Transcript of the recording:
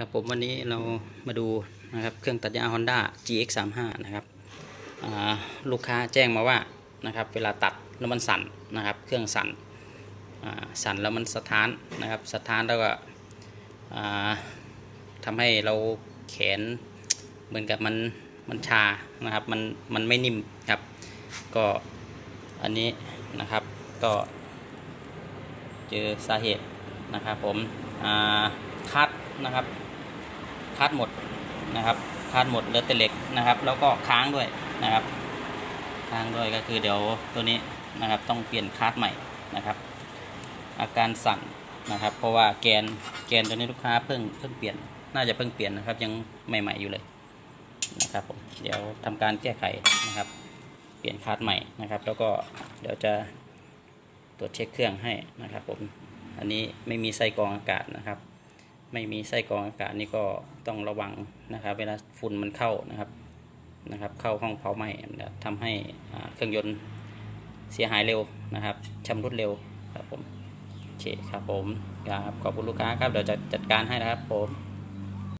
ครับผมวันนี้เรามาดูนะครับเครื่องตัดหญ้า Honda GX 3 5 นะครับลูกค้าแจ้งมาว่านะครับเวลาตัดแล้วมันสั่นนะครับ เครื่องสั่นสั่นแล้วมันสะท้านนะครับสะท้านแล้วก็ทำให้เราแขนเหมือนกับมันมันชานะครับมันมันไม่นิ่มครับ ก็อันนี้นะครับก็เจอสาเหตุนะครับผมอ่าคัดนะครับ คัดหมดนะครับคัดหมดเหลือแต่เหล็กนะครับ แล้วก็ค้างด้วยนะครับ ค้างด้วยก็คือเดี๋ยวตัวนี้นะครับต้องเปลี่ยนคัดใหม่นะครับ อาการสั่นนะครับ เพราะว่าแกนแกนตัวนี้ลูกค้าเพิ่งเพิ่งเปลี่ยนน่าจะเพิ่งเปลี่ยนนะครับ ยังใหม่ ๆอยู่เลยนะครับผมเดี๋ยวทำการแก้ไขนะครับ เปลี่ยนคัดใหม่นะครับ แล้วก็เดี๋ยวจะตรวจเช็คเครื่องให้นะครับผมอันนี้ไม่มีไส้กรองอากาศนะครับ ไม่มีไส้กรองอากาศนี่ก็ต้องระวังนะครับ เวลาฝุ่นมันเข้านะครับนะครับ เข้าห้องเผาไหม้เนี่ยทำให้เครื่องยนต์เสียหายเร็วนะครับชำรุดเร็วครับผมโอเคครับผมครับขอบคุณลูกค้าครับเดี๋ยวจะจัดการให้นะครับผม